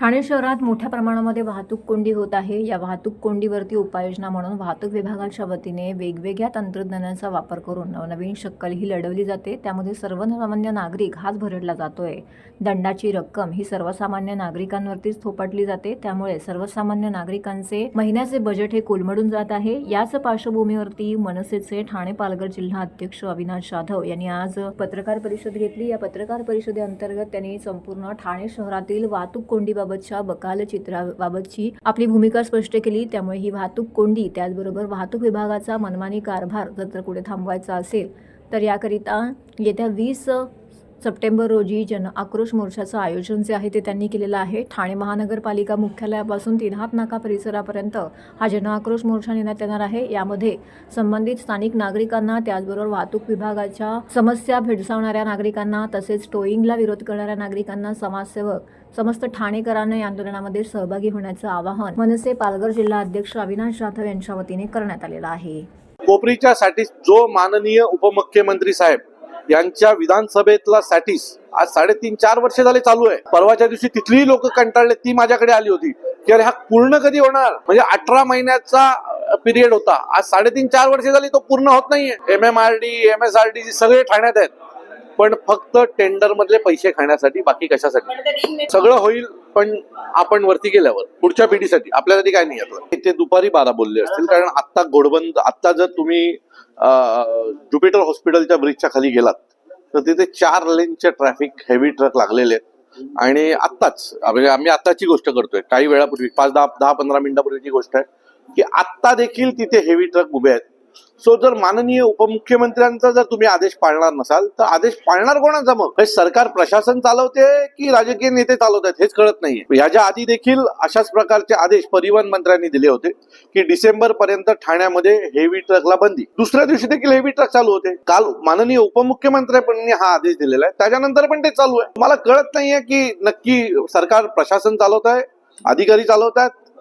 ठाणे शहरात मोठ्या प्रमाणामध्ये वाहतूक कोंडी होत आहे. या वाहतूक कोंडीवरती उपाययोजना म्हणून वाहतूक विभागाच्या वतीने वेगवेगळ्या तंत्रज्ञानाचा वापर करून नवनवीन शक्कल ही लढवली जाते. त्यामध्ये सर्वसामान्य नागरिक हाच भरडला जातोय. दंडाची रक्कम ही सर्वसामान्य नागरिकांवरतीच थोपटली जाते. त्यामुळे सर्वसामान्य नागरिकांचे महिन्याचे बजेट हे कोलमडून जात आहे. याच पार्श्वभूमीवरती मनसेचे ठाणे पालघर जिल्हा अध्यक्ष अविनाश जाधव यांनी आज पत्रकार परिषद घेतली. या पत्रकार परिषदेअंतर्गत त्यांनी संपूर्ण ठाणे शहरातील वाहतूक कोंडीबाबत बकाल चित्राबाबतची आपली भूमिका स्पष्ट केली. त्यामुळे ही वाहतूक कोंडी त्याचबरोबर वाहतूक विभागाचा मनमानी कारभार जर तर कुठे थांबवायचा असेल तर याकरिता येत्या वीस सप्टेंबर रोजी जन आक्रोश मोर्चाचं आयोजन जे आहे ते त्यांनी केलेलं आहे. ठाणे महानगरपालिका मुख्यालयापासून तिन्हात नाका परिसरापर्यंत हा जन आक्रोश मोर्चा नेण्यात येणार आहे. यामध्ये संबंधित स्थानिक नागरिकांना त्याचबरोबर वाहतूक विभागाच्या समस्या भेडसावणाऱ्या नागरिकांना तसेच टोईंगला विरोध करणाऱ्या नागरिकांना समाजसेवक समस्त ठाणेकरांना या आंदोलनामध्ये सहभागी होण्याचं आवाहन मनसे पालघर जिल्हा अध्यक्ष अविनाश जाधव यांच्या वतीने करण्यात आलेलं आहे. कोपरीच्या साठी जो माननीय उपमुख्यमंत्री साहेब यांच्या विधानसभेतला सॅटिस आज साडेतीन चार वर्ष झाले चालू आहे. परवाच्या दिवशी तिथलीही लोक कंटाळले ती माझ्याकडे आली होती. की अरे हा पूर्ण कधी होणार? म्हणजे अठरा महिन्याचा पिरियड होता. आज साडेतीन चार वर्ष झाली तो पूर्ण होत नाहीये. M M R D M S R D सगळे ठाण्यात आहेत. पण फक्त टेंडर मधले पैसे खाण्यासाठी बाकी कशासाठी? सगळं होईल पण आपण वरती गेल्यावर पुढच्या पिढीसाठी. आपल्यासाठी काय नाही आता. ते दुपारी बारा बोलले असतील कारण आत्ता घोडबंद आत्ता जर तुम्ही ज्युपिटर हॉस्पिटलच्या ब्रिजच्या खाली गेलात तर तिथे चार लेनचे ट्रॅफिक हेवी ट्रक लागलेले आहेत. आणि आत्ताच म्हणजे आम्ही आत्ताची गोष्ट करतोय. काही वेळापूर्वी पाच दहा दहा पंधरा मिनिटापूर्वीची गोष्ट आहे की आत्ता देखील तिथे हेवी ट्रक उभे आहेत. सो जर माननीय उपमुख्यमंत्र्यांचा जर तुम्ही आदेश पाळणार नसाल तर आदेश पाळणार कोणाचा मग? हे सरकार प्रशासन चालवते की राजकीय नेते चालवत आहेत हेच कळत नाहीये. ह्याच्या आधी देखील अशाच प्रकारचे आदेश परिवहन मंत्र्यांनी दिले होते की डिसेंबर पर्यंत ठाण्यामध्ये हेवी ट्रकला बंदी. दुसऱ्या दिवशी देखील हेवी ट्रक चालू होते. काल माननीय उपमुख्यमंत्र्यांनी हा आदेश दिलेला आहे. त्याच्यानंतर पण ते चालू आहे. मला कळत नाहीये की नक्की सरकार प्रशासन चालवत आहे अधिकारी चालवत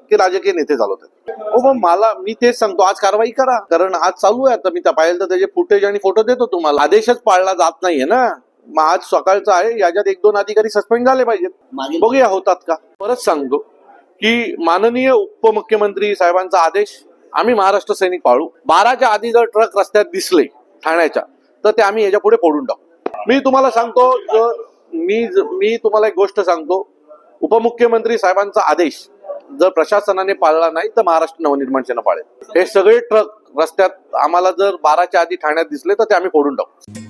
की राजकीय नेते चालवत आहेत हो मग मला मी तेच सांगतो आज कारवाई करा. कारण आज चालू आहे आता मी त्या पाहिलं तर त्याचे फुटेज आणि फोटो देतो तुम्हाला. आदेशच पाळला जात नाहीये ना. मग आज सकाळचा आहे याच्यात एक दोन अधिकारी सस्पेंड झाले पाहिजेत. बघूया होतात का? परत सांगतो की माननीय उपमुख्यमंत्री साहेबांचा आदेश आम्ही महाराष्ट्र सैनिक पाळू. बाराच्या आधी जर ट्रक रस्त्यात दिसले ठाण्याच्या तर ते आम्ही याच्यापुढे फोडून टाकू. मी तुम्हाला सांगतो जर मी मी तुम्हाला एक गोष्ट सांगतो. उपमुख्यमंत्री साहेबांचा आदेश जर प्रशासनाने पाळला नाही तर महाराष्ट्र नवनिर्माण सेना पाळेल. हे सगळे ट्रक रस्त्यात आम्हाला जर बाराच्या आधी ठाण्यात दिसले तर ते आम्ही फोडून टाकू.